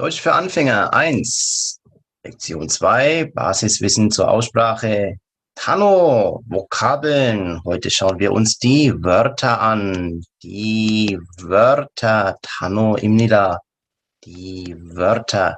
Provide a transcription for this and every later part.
Deutsch für Anfänger 1, Lektion 2, Basiswissen zur Aussprache. Tano, Vokabeln. Heute schauen wir uns die Wörter an. Die Wörter. Tano입니다. Die Wörter.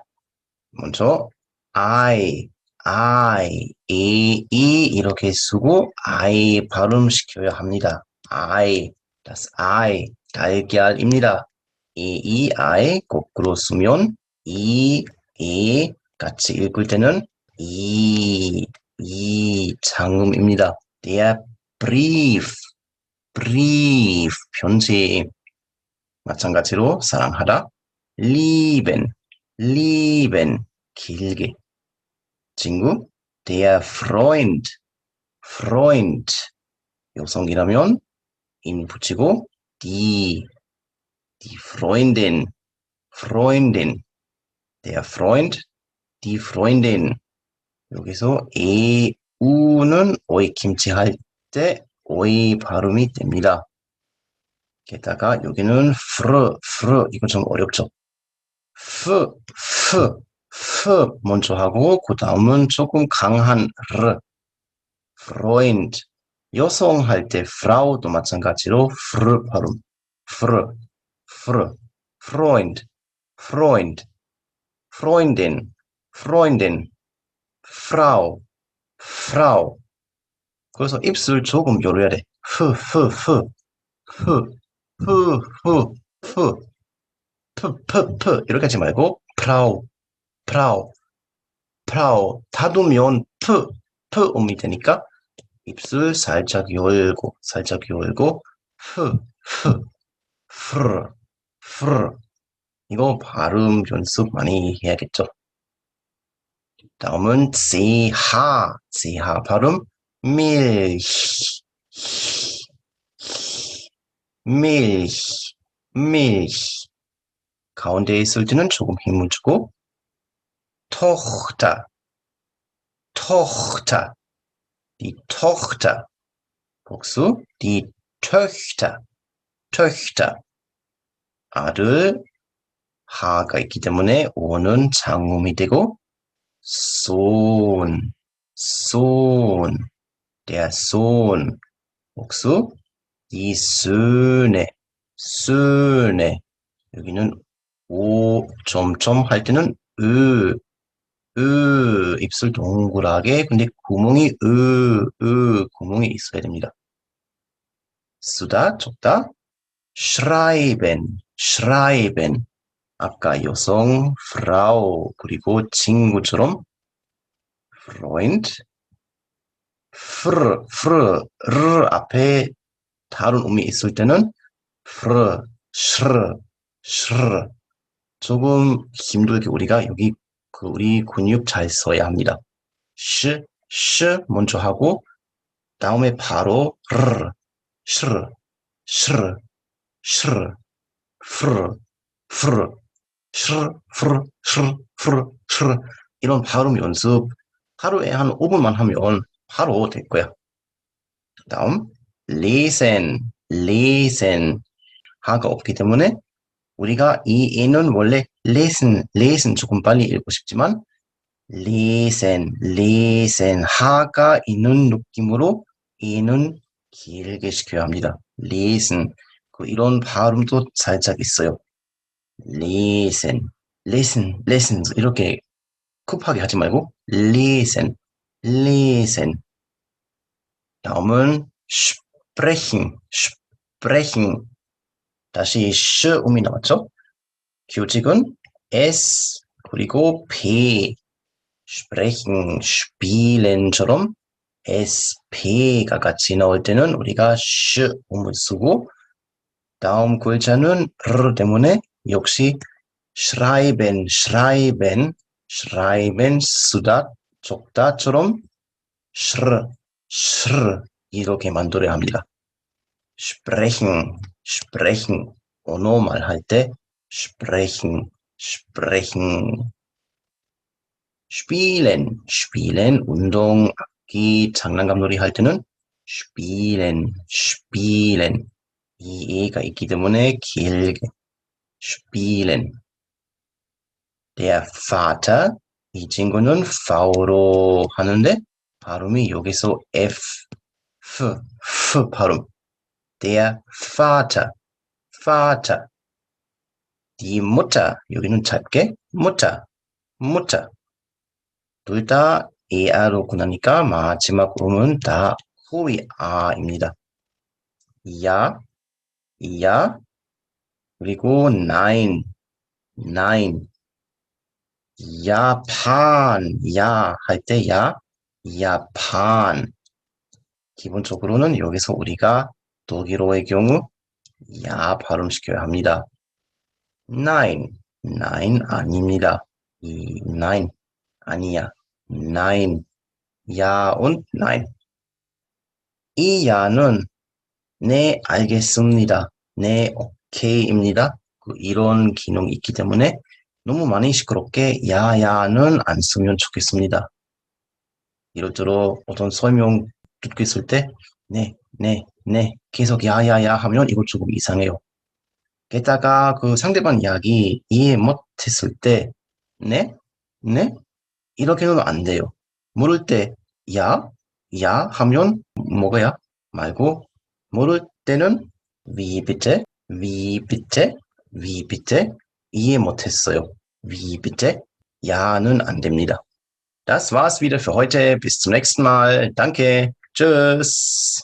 먼저 I, I, E, E 이렇게 쓰고 I 발음시켜야 합니다. I, das I, 달걀입니다. E, E, I 거꾸로 쓰면 이, 이 같이 읽을 때는 이, 이 장음입니다. Der Brief, Brief 편지 마찬가지로 사랑하다 lieben, lieben 길게 친구 der Freund, Freund 여성이라면 인 붙이고 die, die Freundin, Freundin der Freund, die Freundin. 여기서 에, 우는 오이 김치 할 때 오이 발음이 됩니다. 게다가 여기는 프르, 프르, 이건 좀 어렵죠. 프, 프, 프 먼저 하고 그 다음은 조금 강한 르, Freund. 여성 할때 프라우도 마찬가지로 프르 발음, 프르, 프르, Freund, Freund. Freundin, Freundin, Frau, Frau. 그래서 입술 조금 열어야 돼. 흐, 흐, 흐, 흐, 흐, 흐, 흐, 프, 프, 프. 이렇게 하지 말고 프라우, 프라우, 프라우. 닫으면 프, 프 음이 되니까 입술 살짝 열고 살짝 열고 흐, 흐, 프르, 프르 이거 발음 연습 많이 해야겠죠. 다음은 제하, 제하 발음 밀히, 밀히, 밀히 가운데 있을 때는 조금 힘을 주고 토흐타, 토흐타, 디 토흐타 복수 디 töchter, töchter 아들 하가 있기 때문에 오는 장음이 되고 손, 손, der Sohn 복수 die Söhne, Söhne 여기는 오 점점 할 때는 으, 으 입술 동그랗게. 근데 구멍이 으, 으 구멍이 있어야 됩니다. 쓰다 적다 schreiben, schreiben 아까 여성, 프라우, 그리고 친구처럼 Freund, 프르, 프르, 르 앞에 다른 음이 있을 때는 프르, 슈르, 슈르 조금 힘들게 우리가 여기 그 우리 근육 잘 써야 합니다. 시, 시 먼저 하고 다음에 바로 르, 슈르, 슈르, 슈르, 프르, 프르 슈르, 프르, 슈르, 프르, 슈르 이런 발음 연습 하루에 한 5분만 하면 바로 될 거야. 다음 lesen, lesen 하가 없기 때문에 우리가 이 애는 원래 lesen, lesen 조금 빨리 읽고 싶지만 lesen, lesen 하가 있는 느낌으로 이는 길게 시켜야 합니다. lesen 그 이런 발음도 살짝 있어요. Listen, listen, listen 이렇게 급하게 하지 말고 listen, listen 다음은 sprechen, sprechen 다시 시 음이 나왔죠? 규칙은 s 그리고 p sprechen, spielen처럼 s, p가 같이 나올 때는 우리가 시 음을 쓰고 다음 글자는 r 때문에 역시 schreiben, schreiben, schreiben 쓰다, 적다처럼 슈르, 슈르 이렇게 만들어야 합니다. sprechen, sprechen 언어 말할 때 sprechen, sprechen spielen, spielen 운동, 악기, 장난감 놀이 할 때는 spielen, spielen 이 에가 있기 때문에 길게 spielen. der Vater. 이 친구는 V로 하는데 발음이 여기서 F, F, F 발음. Der Vater, Vater. Die Mutter. 여기는 짧게 Mutter, Mutter. 둘다 AR로 끝나니까 마지막 음은 다 호위 아입니다. 야, 야, 그리고 nine, nine. 야판, 야 할 때 야, 야판. 기본적으로는 여기서 우리가 독일어의 경우 야 발음시켜야 합니다. nine, nine 아닙니다. 이 nine 아니야. nine, 야운 nine. 이 야는 네 알겠습니다. 네 오케이입니다. 그 이런 기능이 있기 때문에 너무 많이 시끄럽게 야야는 안 쓰면 좋겠습니다. 예를 들어 어떤 설명 듣고 있을 때 네, 네, 네 계속 야야야 하면 이거 조금 이상해요. 게다가 그 상대방 이야기 이해 못했을 때 네, 네 이렇게는 안 돼요. 모를 때 야, 야 하면 뭐가야 말고 모를 때는 wie bitte, wie bitte, wie bitte 이해 못했어요. Wie bitte? 야는 안 됩니다. Das war's wieder für heute. Bis zum nächsten Mal. Danke. Tschüss.